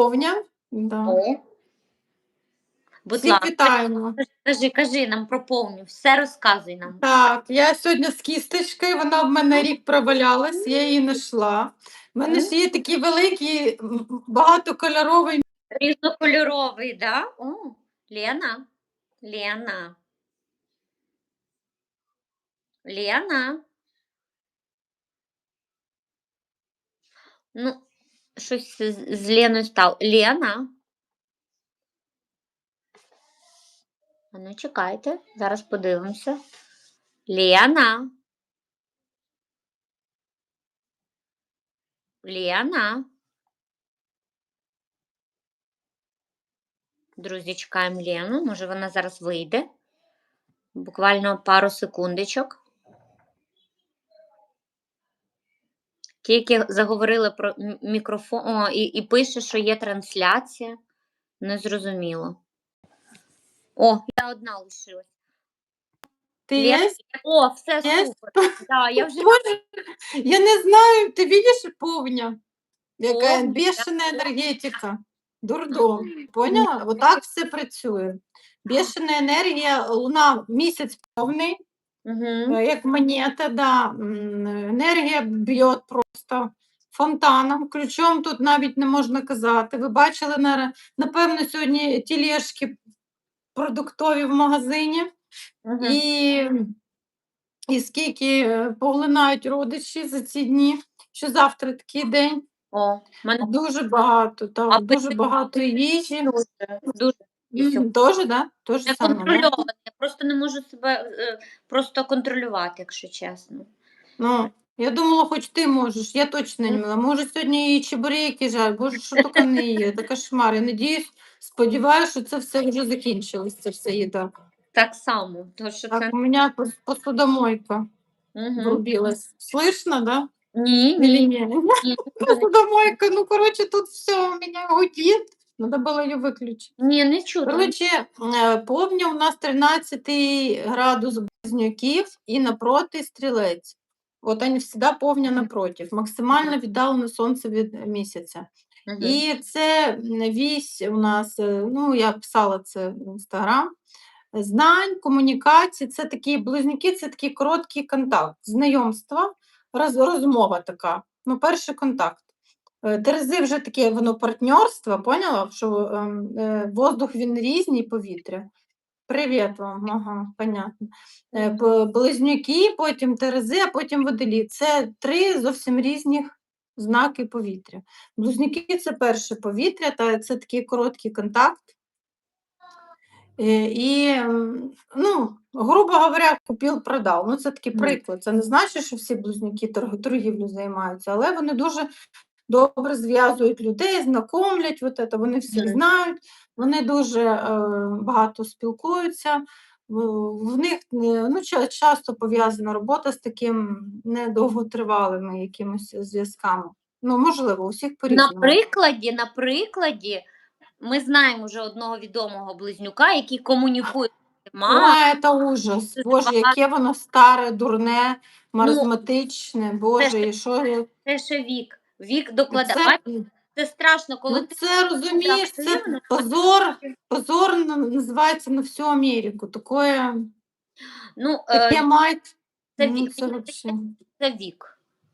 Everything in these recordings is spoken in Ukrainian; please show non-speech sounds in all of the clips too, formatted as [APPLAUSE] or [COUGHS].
повня. Да. О. Будь Всіх ласка, вітаємо. кажи, кажи нам про повню, все розказуй нам. Так, я сьогодні з кісточкою, вона в мене рік провалялась, я її знайшла. У мене ж є такі великі, м, багатокольоровий. Різнокольоровий, да? О, Лена. Лена. Лена. Ну, щось з Леною стало. Лена. Ну, чекайте, зараз подивимося. Лена. Лена. Друзі, чекаємо Лену. Може, вона зараз вийде. Буквально пару секундочок. Тільки заговорили про мікрофон О, і, і пише, що є трансляція. Незрозуміло. О, я одна лишилась. Ти є? О, все Є? супер. Да, я вже Боже, я не знаю, ти бачиш повня? Яка Повня, бешена енергетика. Дурдом. Поняла? Отак все працює. Бешена енергія, луна місяць повний. Угу. Як монета, да. енергія б'є просто фонтаном, ключом тут навіть не можна казати. Ви бачили, напевно, сьогодні тілешки продуктові в магазині, Угу. і, і скільки е, поглинають родичі за ці дні, що завтра такий день. О, мене Дуже багато, так, А дуже багато їжі. дуже, дуже Тоже, да? Тоже не саме, да? контрольоване. Я просто не можу себе е, просто контролювати, якщо чесно. Ну, я думала, хоч ти можеш, я точно не могла. Може, сьогодні і чебуреки жаль, боже, що таке не є, це кошмар. Я надіюсь, сподіваюся, що це все вже закінчилось, це все їда. Так само, тому що це у мене пос- посудомойка угу. врубилась. Слышно, да? ні, Или ні, ні? ні, Посудомойка, ну, короче, тут все у меня гудит. Надо было ее выключить. ні, не чутно. Короче, е, повня у нас 13 градус близнюків і напроти стрілець. От вони завжди повня напротив, максимально віддалено сонце від місяця. Мгм. І це вісь у нас, е, ну я писала це в інстаграм. Знань, комунікації, це такі близнюки, це такий короткий контакт, знайомство, роз, розмова така. Ну, перший контакт. Е, Терези вже таке воно партнерство, поняла? Що ем, е, воздух він різний, повітря. Привіт вам, ага, понятно. Е, Близнюки, потім Терези, а потім водолі. Це три зовсім різних знаки повітря. Близнюки це перше повітря, та це такий короткий контакт. Е, І, ну, грубо говоря, купив, продав. Ну, це такий приклад. Це не значить, що всі близнюки торг- торгівлю займаються, але вони дуже добре зв'язують людей, знакомлять, от це, вони Мгм. знають, вони дуже е, багато спілкуються. В, них е, ну, ча- часто пов'язана робота з таким недовготривалими якимось зв'язками. Ну, можливо, у всіх На прикладі, на прикладі, ми знаємо вже одного відомого близнюка, який комунікує з [LAUGHS] це ужас. Боже, яке воно старе, дурне, маразматичне, Боже, і що. Це ще вік. Вік докладає. Це, Це страшно, коли ну, ти це розумієш, це позор, позор називається на всю Америку. Таке, ну, е, мать, це ну, вік. це вообще. це вік.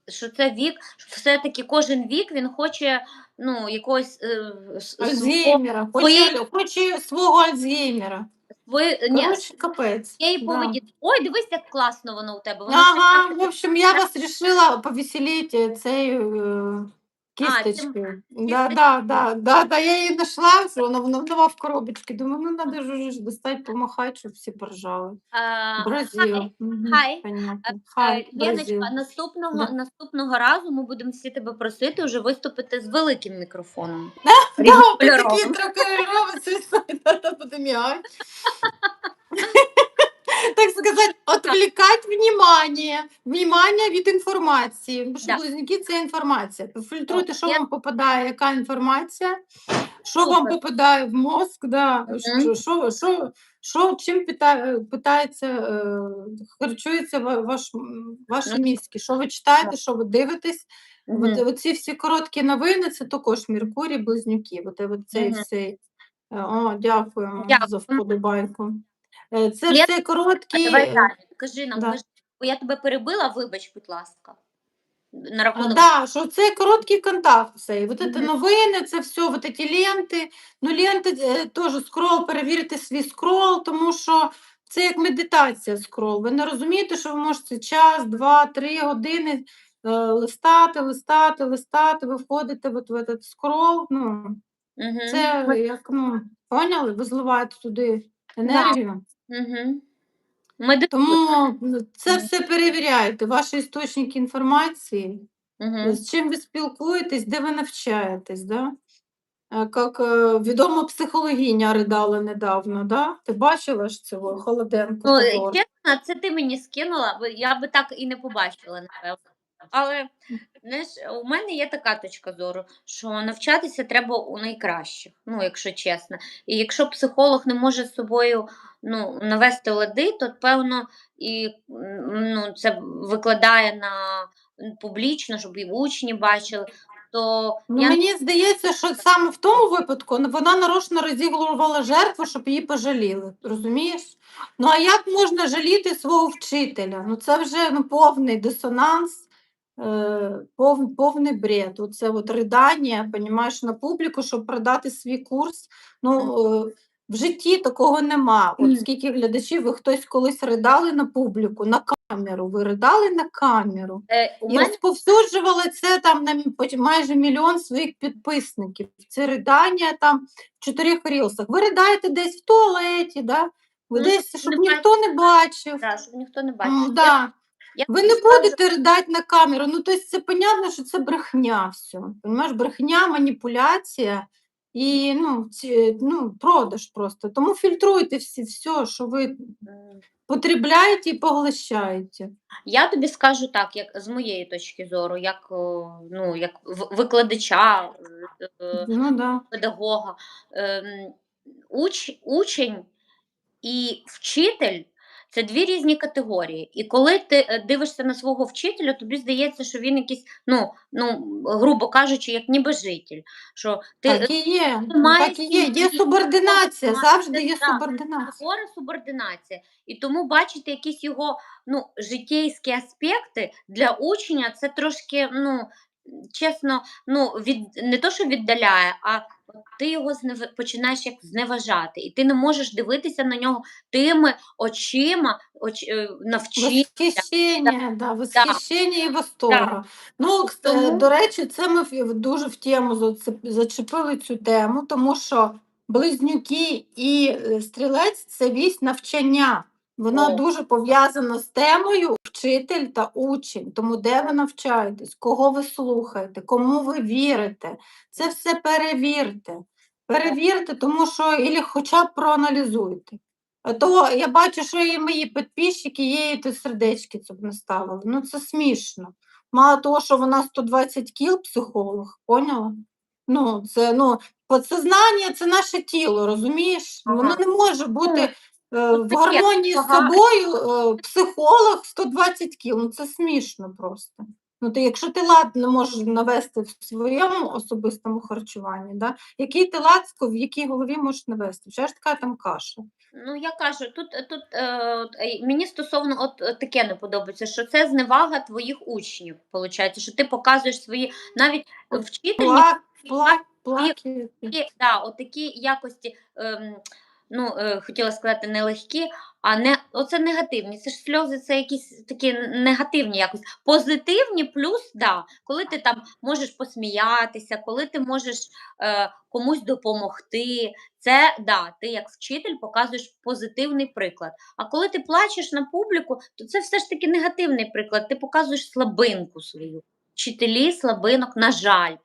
Що це вік, все-таки кожен вік він хоче ну, якогось е, свого, хоче, хоче свого Альцгеймера. Своє- ні, Коротше, капець. да. поведінки. Ой, дивись, як класно воно у тебе. Воно Ага, все в общем, я вас решила повеселить цей е, Кісточкою. Да, да, да, да, да, я її знайшла, все, вона вона була в коробочці. Думаю, ну треба ж уже ж достати, помахати, щоб всі поржали. Бразил. хай. Мгм, хай. Понятно. Е, Хай, Бразил. Леночка, наступного, Да. наступного разу ми будемо всі тебе просити вже виступити з великим мікрофоном. [LAUGHS] Да, Різнокольоровим. такий тракольоровий, це буде м'яй. Так сказати, отвлекать внимание, внимание від інформації. Бо що Да. близнюки це інформація. Фільтруйте, що я- вам попадає, яка інформація, що вам Супер. попадає в мозк, да, Мгм. що, що, що, що, чим питає, питається, е, харчується ва- ваш, м, ваші Мгм. мізки, що ви читаєте, що ви дивитесь, Мгм. От, оці всі короткі новини це також Меркурій, близнюки. От, от цей Мгм. всей. Е, О, дякуємо Дякую. за вподобайку. Е, Це Я- все А короткі. давай е, далі. Кажи нам, да. кажи, бо я тебе перебила, вибач, будь ласка. На А, рахунок. Да, що це короткий контакт. Цей. Вот это Мгм. новини, це все, вот эти ленти. Ну, ленти е, теж скрол, перевірити свій скрол, тому що це як медитація скрол. Ви не розумієте, що ви можете час, два, три години е, листати, листати, листати, ви входите от в этот скрол. Ну, Мгм. це Ми- як, ну, поняли? Ви зливаєте туди енергію. Медитуй. Тому ну, це все перевіряйте, ваші істочники інформації. Мгм. З чим ви спілкуєтесь, де ви навчаєтесь, да? Е, Як е, відома психологиня ридала недавно, да? Ти бачила ж цього Холоденко? Ну, чесно, це ти мені скинула, бо я би так і не побачила, напевно. Але знаєш, у мене є така точка зору, що навчатися треба у найкращих, ну, якщо чесно. І якщо психолог не може з собою ну, навести лади, то певно і ну, це викладає на публічно, щоб і учні бачили. То Ну, я мені здається, що саме в тому випадку вона нарочно розігрувала жертву, щоб її пожаліли. Розумієш? Ну а як можна жаліти свого вчителя? Ну це вже ну, повний дисонанс, е, пов, повний бред. Оце от ридання, понімаєш, на публіку, щоб продати свій курс. Ну, е, в житті такого нема. От скільки глядачів, ви хтось колись ридали на публіку, на камеру. Ви ридали на камеру. е, І мене розповсюджували це там на майже мільйон своїх підписників. Це ридання там в чотирьох рілсах. Ви riдаєте десь в туалеті, да? ви Ну, десь, щоб не ніхто не бачив. да, щоб ніхто не бачив. да. Я Ви не будете ридати на камеру. Ну, тобто це понятно, що це брехня все. Понимаєш, брехня, маніпуляція і ну, ці, ну, продаж просто. Тому фільтруйте всі, все, що ви потребляєте і поглощаєте. Я тобі скажу так, як з моєї точки зору, як, ну, як викладача, е, е, Ну, да. педагога, ем, уч, учень і вчитель це дві різні категорії. І коли ти е, дивишся на свого вчителя, тобі здається, що він якийсь, ну, ну грубо кажучи, як ніби житель. Що ти Так і є. ну, маєш Так і є. Є субординація, завжди є субординація. Хвора субординація. І тому бачити якісь його ну, життєйські аспекти для учня це трошки, ну, чесно, ну, від, не то, що віддаляє, а ти його знев... починаєш як зневажати. І ти не можеш дивитися на нього тими очима, оч... е, навчи. Восхищення, да, восхищення і восторга. Ну, кс- е, Тому- до речі, це ми в- дуже в тему зацеп- зачепили цю тему, тому що близнюки і е, стрілець це вісь навчання. Вона О. дуже пов'язана з темою вчитель та учень. Тому де ви навчаєтесь, кого ви слухаєте, кому ви вірите, це все перевірте. Перевірте, тому що і хоча б проаналізуйте. А То я бачу, що і мої підписчики є, і то сердечки це б наставили. Ну це смішно. Мало того, що вона 120 кіл психолог, поняла? Ну, це ну, подсознання це наше тіло, розумієш? Ага. Воно не може бути е, в гармонії з собою е, психолог 120 кіл. Ну це смішно просто. Ну, ти, якщо ти лад не можеш навести в своєму особистому харчуванні, да? який ти лад в якій голові можеш навести? Вже ж така там каша. Ну, я кажу, тут, тут е, е, мені стосовно от е, таке не подобається, що це зневага твоїх учнів, виходить, що ти показуєш свої навіть вчитель Пла, пла, і- плаки. такі, да, от такі якості, ем, ну, е, хотіла сказати, не легкі, а не оце негативні. Це ж сльози, це якісь такі негативні якось. Позитивні, плюс, да, коли ти там можеш посміятися, коли ти можеш е, комусь допомогти. Це да, ти як вчитель показуєш позитивний приклад. А коли ти плачеш на публіку, то це все ж таки негативний приклад. Ти показуєш слабинку свою. Вчителі слабинок, на жаль.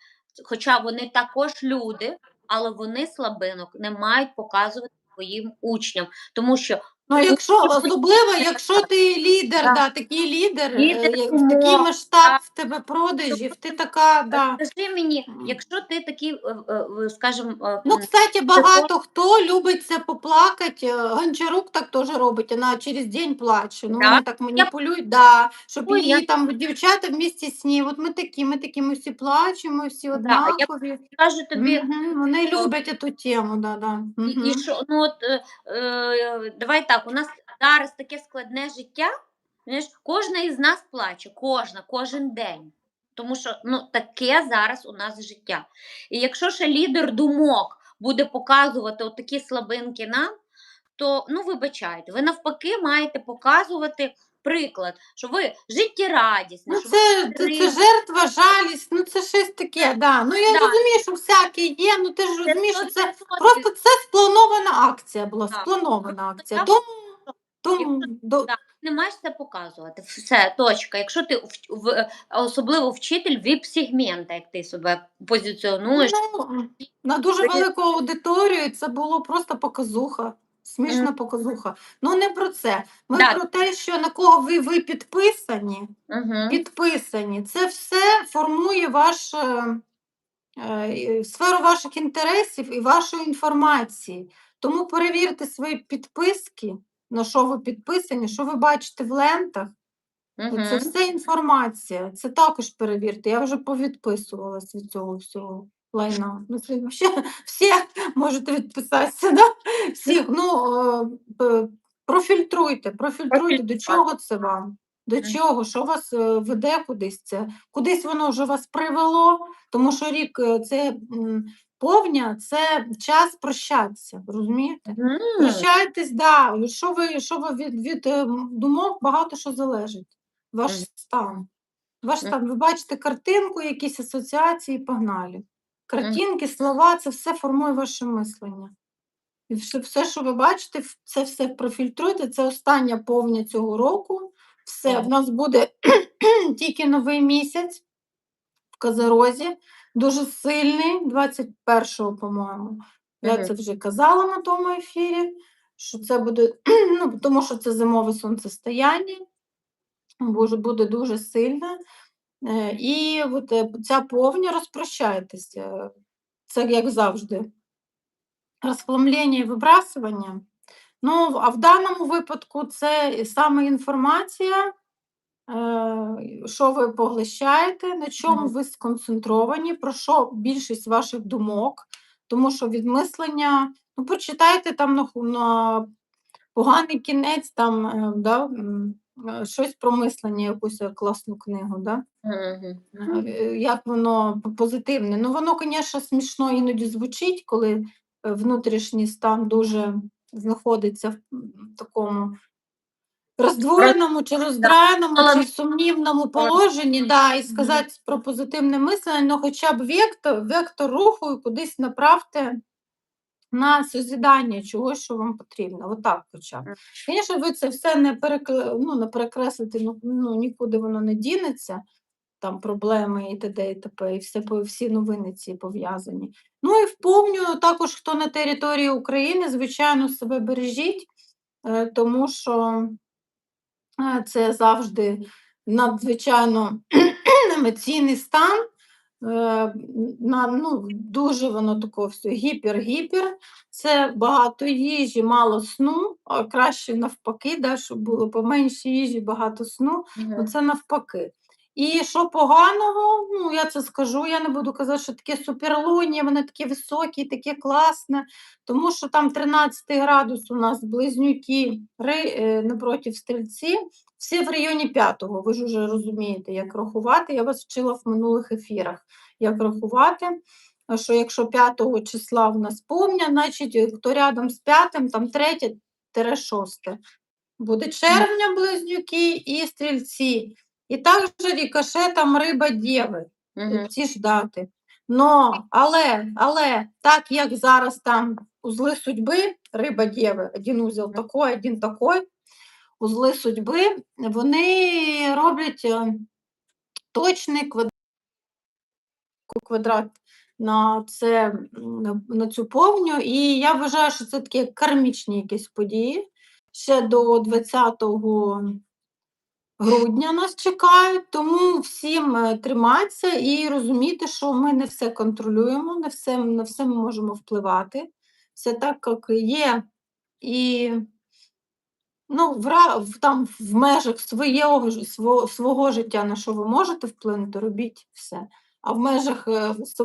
Хоча вони також люди, але вони слабинок не мають показувати своїм учням, тому що Ну, якщо особливо, якщо ти лідер, Да. да, такий лідер, е, Лідер як- в умов, такий масштаб в тебе продажів, ти така, да. Скажи мені, якщо ти такий, е, е, скажімо, Ну, кстати, багато хто любить це поплакати. е, Гончарук так теж робить, вона через день плаче. Ну, Да? вони так маніпулюють, да, щоб Ой, її я- там дівчата вместе з ним. От ми такі, ми такі, ми всі плачемо, всі Да, я однакові. кажу тобі, Мгм, Вони люблять цю тему, да, да. І, Мгм. і що, ну от е, е, давай так, у нас зараз таке складне життя. Знаєш, кожна із нас плаче, кожна, кожен день. Тому що ну, таке зараз у нас життя. І якщо ще лідер думок буде показувати отакі такі слабинки нам, то ну вибачайте, ви навпаки маєте показувати приклад, що ви життєрадісні, Ну, що це, ви це, це жертва, жалість, ну це щось таке, да. Ну я Да. розумію, що всяке є, ну ти ж розумієш, що це просто це спланована акція була, Так. спланована акція. Тому, тому до, да. не маєш це показувати. Все, точка. Якщо ти в, в, особливо вчитель віп-сегмента, як ти себе позиціонуєш, ну, на дуже велику аудиторію це було просто показуха. Смішна показуха. Ну не про це. Ми Да. про те, що на кого ви, ви підписані, угу. підписані. Це все формує ваш, е, е, сферу ваших інтересів і вашої інформації. Тому перевірте свої підписки, на що ви підписані, що ви бачите в лентах. угу. Це все інформація. Це також перевірте. Я вже повідписувалась від цього всього лайна. Ну, [LAUGHS] всі можете відписатися. Да? Всіх, ну, е, профільтруйте, профільтруйте, до чого це вам. До чого, що вас е, веде кудись це? Кудись воно вже вас привело, тому що рік е, це повня, це час прощатися, розумієте? Прощайтесь, да. Що ви, що ви від, від е, думок багато що залежить. Ваш стан. Ваш стан. Ви бачите картинку, якісь асоціації, погнали. Картинки, слова це все формує ваше мислення. І все, все, що ви бачите, це все профільтруйте. Це остання повня цього року. Все, в нас буде [CLEARS THROAT] тільки новий місяць в Казарозі, дуже сильний, 21-го, по-моєму. Я це вже казала на тому ефірі, що це буде, [CLEARS THROAT] ну, тому що це зимове сонцестояння, буде дуже сильне. І от е, ця повня розпрощайтеся. Це як завжди. Розхламлення і вибрасування. Ну, а в даному випадку це саме інформація, е, що ви поглощаєте, на чому ви сконцентровані, про що більшість ваших думок, тому що від мислення, ну, почитайте там на, на поганий кінець, там, е, да, щось про мислення, якусь е, класну книгу. Да? Мгм. Е, Як воно позитивне. Ну, воно, звісно, смішно іноді звучить, коли е, внутрішній стан дуже знаходиться в такому роздвоєному чи роздраєному, чи в сумнівному положенні, да, і сказати про позитивне мислення, ну хоча б вектор, вектор руху кудись направте на созідання чогось, що вам потрібно. Отак хоча. Звісно, ви це все не, перекре... ну, не перекреслите, ну, ну, нікуди воно не дінеться, там проблеми і т.д. і т.п. І все, всі новини ці пов'язані. Ну і вповнюю також, хто на території України, звичайно, себе бережіть, е, тому що е, це завжди надзвичайно [CLEARS THROAT] емоційний стан. Е, На, ну, дуже воно тако все гіпер-гіпер. Це багато їжі, мало сну, а краще навпаки, да, щоб було поменше їжі, багато сну. Мгм. Ну, це навпаки. І що поганого, ну я це скажу, я не буду казати, що таке суперлунія, воно таке високе, таке класне, тому що там 13 градус у нас близнюки е, напроти стрільці, всі в районі 5-го. Ви ж вже розумієте, як рахувати. Я вас вчила в минулих ефірах, як рахувати. Що якщо 5 числа в нас повня, значить е, хто рядом з 5, там 3-6. Буде червня близнюки і стрільці. І також рікошетом риба дєви, Мгм. ці ж дати. Но, але, але так як зараз там узли судьби, риба дєви, один узел такой, один такой, узли судьби, вони роблять е, точний квадрат, квадрат на, це, на, цю повню. І я вважаю, що це такі кармічні якісь події, ще до 20 грудня нас чекають, тому всім е, триматися і розуміти, що ми не все контролюємо, не все, на все ми можемо впливати. Все так, як є, і ну, в, там, в межах свого, свого, свого життя, на що ви можете вплинути, робіть все. А в межах е, с-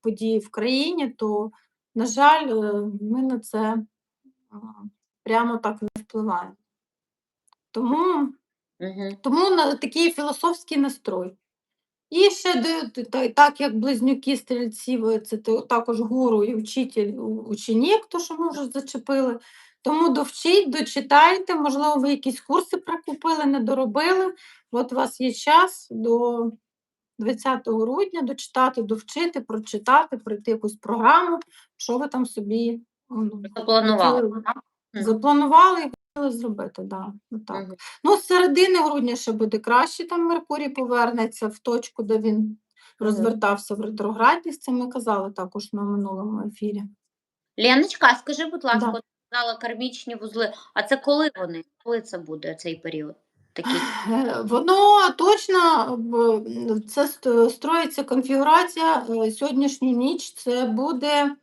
подій в країні, то, на жаль, е, ми на це прямо так не впливаємо. Тому Угу. тому на такий філософський настрой. І ще де- так як близнюки стрільці, це також гуру і вчитель, у- ученік, то що ми вже зачепили. Тому довчіть, дочитайте, можливо, ви якісь курси прикупили, не доробили. От у вас є час до 20 грудня дочитати, довчити, прочитати, пройти якусь програму, що ви там собі ну, Запланували. запланували зробити. Да, отак. Мгм. Ну, з середини грудня ще буде краще, там Меркурій повернеться в точку, де він розвертався в ретроградність. Це ми казали також на минулому ефірі. Леночка, скажи, будь ласка, Да. сказала кармічні вузли. А це коли вони? Коли це буде цей період? Такий? Е, Воно точно це ст- строїться конфігурація е, сьогоднішню ніч. Це буде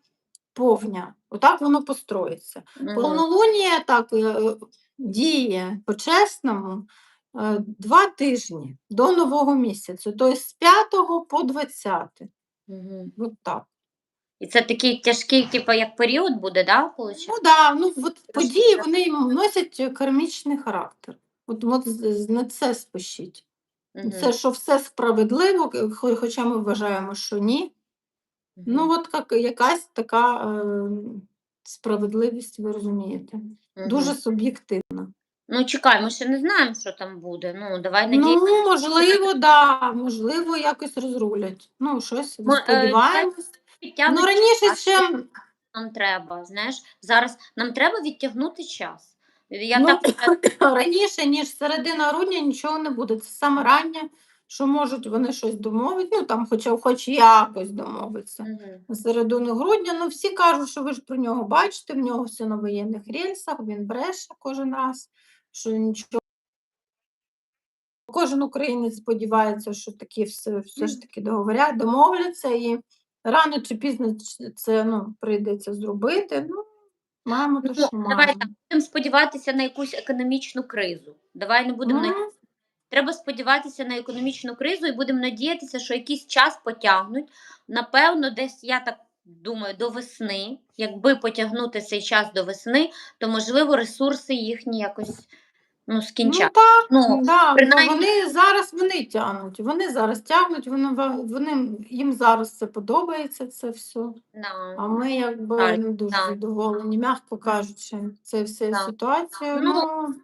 повня. Отак воно построїться. Мгм. Повнолунія так е, діє по-чесному е, два тижні до нового місяця, тобто з 5 по 20. Мгм. От так. І це такий тяжкий, типу, як період буде, да, виходить? Ну да, ну от події вони носять кармічний характер. От, от на це спишіть. Мгм. Це що все справедливо, хоча ми вважаємо, що ні. Ну, от як, якась така е, справедливість, ви розумієте. Мгм. Дуже суб'єктивна. Ну, чекай, ми ще не знаємо, що там буде. Ну, давай надіємося. Ну, можливо, да, можливо, якось розрулять. Ну, щось Ми, е, сподіваємось. Ну, раніше час, ще нам треба, знаєш, зараз нам треба відтягнути час. Я Ну, так [COUGHS] раніше, ніж середина грудня, нічого не буде. Це саме раннє, що можуть вони щось домовити, ну там, хоча хоч якось домовитися. На середину грудня, ну всі кажуть, що ви ж про нього бачите, в нього все на воєнних рельсах, він бреше кожен раз, що нічого. Кожен українець сподівається, що такі все, все ж таки договорять, домовляться, і рано чи пізно це ну, прийдеться зробити. Ну, маємо те, Ну, що давай маємо. так, будемо сподіватися на якусь економічну кризу. Давай не будемо на- Ну, Треба сподіватися на економічну кризу і будемо надіятися, що якийсь час потягнуть. Напевно, десь я так думаю, до весни. Якби потягнути цей час до весни, то можливо ресурси їхні якось ну, Ну скінчать. так, Ну, да, ну, принаймні- вони зараз вони тягнуть. Вони зараз тягнуть, вони, вони їм зараз це подобається, це все. да. А ми якби Так, не дуже так. задоволені, м'яко кажучи, це все Так. ситуацію. Ну, Ну,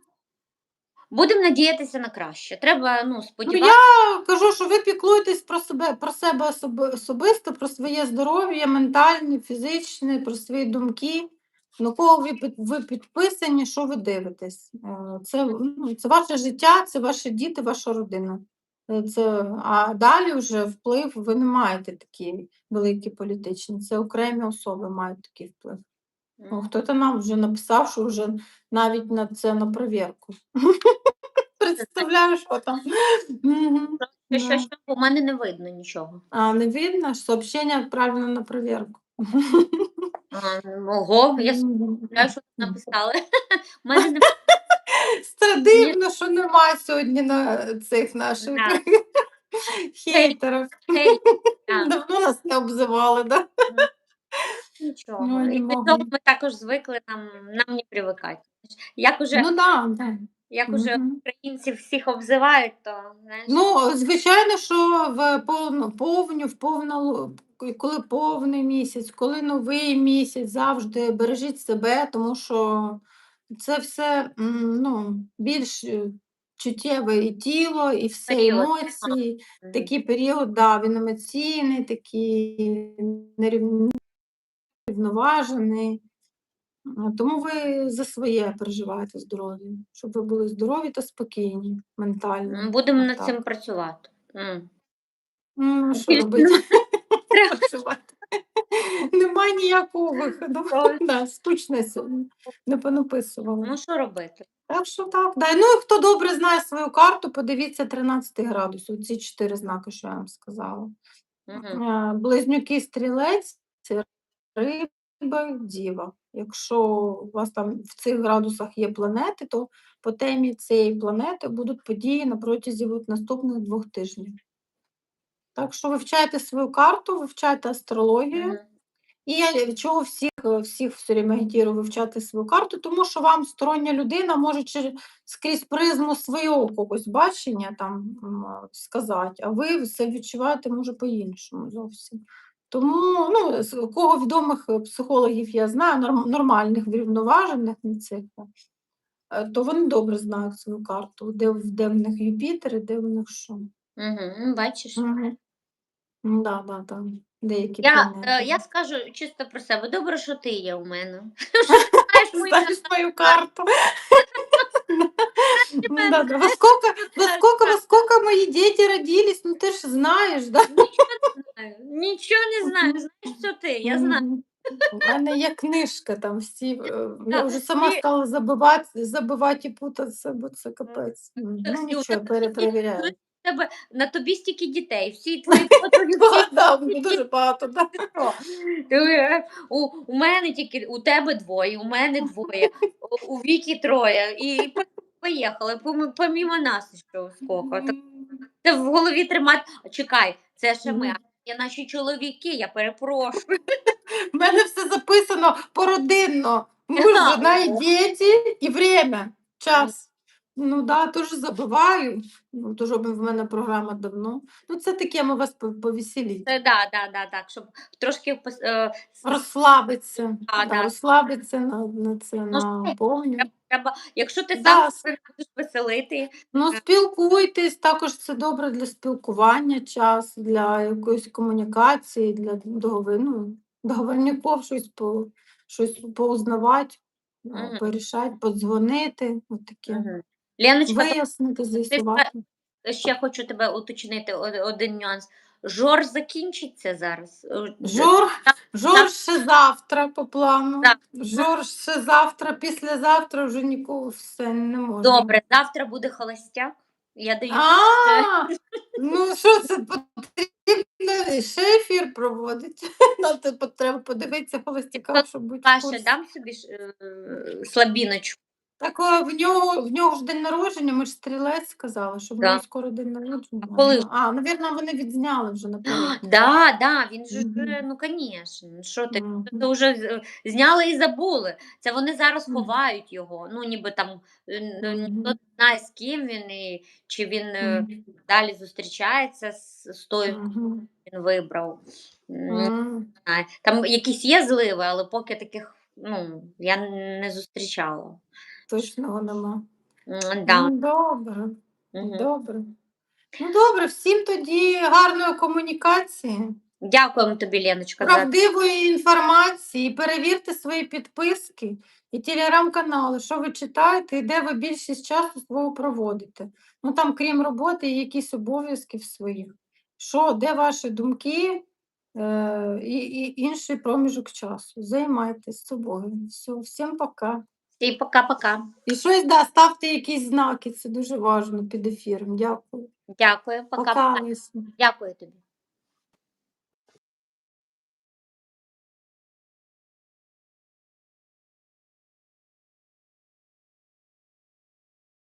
Будемо надіятися на краще. Треба ну, ну, я кажу, що ви піклуєтесь про себе, про себе особисто, про своє здоров'я, ментальне, фізичне, про свої думки. На кого ви, ви підписані, що ви дивитесь? Е, Це, ну, це ваше життя, це ваші діти, ваша родина. Е, Це, а далі вже вплив ви не маєте такі великі політичні. Це окремі особи мають такий вплив. Ну, хто-то нам вже написав, що вже навіть на це на перевірку. [LAUGHS] Представляю, що там. Мгм. Що, що, що, у мене не видно нічого. А, не видно, сообщення відправлено на перевірку. Ого, я сподіваюся, що написали. У мене не [LAUGHS] Це дивно, що немає сьогодні на цих наших [LAUGHS] хейтерів. Давно нас не обзивали, да? Нічого. Ну, і цього ми також звикли, нам, нам не привикати. Як уже, Ну да, да. як уже Мгм. українців всіх обзивають, то знаєш, Ну, звичайно, що в повну, повню, в повну, коли повний місяць, коли новий місяць, завжди бережіть себе, тому що це все ну, більш е, чуттєве і тіло, і все Період. емоції. Такий період, да, він емоційний, такий нерівноважений. А, Тому ви за своє переживаєте здоров'я, щоб ви були здорові та спокійні ментально. Будемо над цим працювати. М. Ну, що робити? Працювати. Немає ніякого виходу. Да, сьогодні. Не понаписувала. Ну, що робити? Так що так. Да. Ну і хто добре знає свою карту, подивіться 13 градус. Оці чотири знаки, що я вам сказала. Мгм. Е, Близнюки стрілець, це риба, діва. Якщо у вас там в цих градусах є планети, то по темі цієї планети будуть події на протязі наступних двох тижнів. Так що вивчайте свою карту, вивчайте астрологію. І я від чого всіх, всіх все время агітірую вивчати свою карту, тому що вам стороння людина може через, скрізь призму свого когось бачення там сказати, а ви все відчуваєте може по-іншому зовсім. Тому ну, з кого відомих е, психологів я знаю, нормальних, врівноважених на цих, е, то вони добре знають свою карту, де, де в них Юпітер і де в них що. Мгм. Бачиш? Угу. Да, да, да. Деякі Я, е, я скажу чисто про себе. Добре, що ти є у мене. [LAUGHS] Знаєш мою карту. [LAUGHS] Ну да, да. Во сколько, во сколько, во сколько мои дети родились, ну ты же знаешь, да? Нічого не знаю. Нічого не знаю. Знаєш, що ти? Я знаю. У мене є книжка там всі. е, Я вже сама стала забивати, забивати і путатися, бо це капець. Ну нічого, перепровіряю. Тебе на тобі стільки дітей, всі твої подруги, [LAUGHS] Дуже багато, У, мене тільки у тебе двоє, у мене двоє, у, Вікі троє. І по- поїхали. Пом- Помімо нас що скільки. Це в голові тримати. Чекай, це ще ми. Є наші чоловіки, я перепрошую. У мене все записано породинно. Муж, жена і діти, і время, час. Ну да, теж забиваю. Ну, теж в мене програма давно. Ну, це таке, ми вас по- повеселіть. Це да, да, да, так, щоб трошки пос- е, с- Розслабитися. Да, да, да. Розслабитися на, на це, Ну, на повні. треба, якщо ти Да, сам себе будеш веселити, Ну, спілкуйтесь, також це добре для спілкування час, для якоїсь комунікації, для договір, ну, договорників щось, по, щось поузнавати, а, Мгм. порішати, подзвонити, от таке. Мгм. Леночка, Вияснити, з'ясувати. ще хочу тебе уточнити о- один нюанс. Жор закінчиться зараз. Е, Жор, жор ще завтра по плану. Так. Жор ще завтра, післязавтра вже нікого все не можна. Добре, завтра буде холостяк. Я даю. А, ну що це потрібно ще ефір проводити. Нам [LAUGHS] це треба подивитися холостяка, щоб бути. в курсі. дам собі ж, е, слабіночку. Так а, в нього, в нього ж день народження, ми ж стрілець сказали, що в Да. нього скоро день народження. А коли? А, навірно, вони відзняли вже наперед. [GASPS] Да, да, він же, Мгм. е, ну, звісно, що ти, Мгм. це вже е, зняли і забули. Це вони зараз Мгм. ховають його. Ну, ніби там е, ну, ніхто Мгм. не знає, з ким він, і чи він е, Мгм. далі зустрічається з, з тою, Мгм. він вибрав. М, Не знаю. Там якісь є зливи, але поки таких ну, я не зустрічала. Точного нема. М, Да. Ну, добре, Мгм. добре. Ну добре, всім тоді гарної комунікації. Дякуємо тобі, Леночка, за правдивої інформації, перевірте свої підписки і телеграм-канали, що ви читаєте і де ви більшість часу свого проводите. Ну там, крім роботи, є якісь обов'язки своїх. Що, де ваші думки е, і, і інший проміжок часу. Займайтесь собою. Все, всім пока. І пока-пока. І щось да, ставте якісь знаки, це дуже важливо під ефіром. Дякую. Дякую, пока. Пока, Дякую тобі.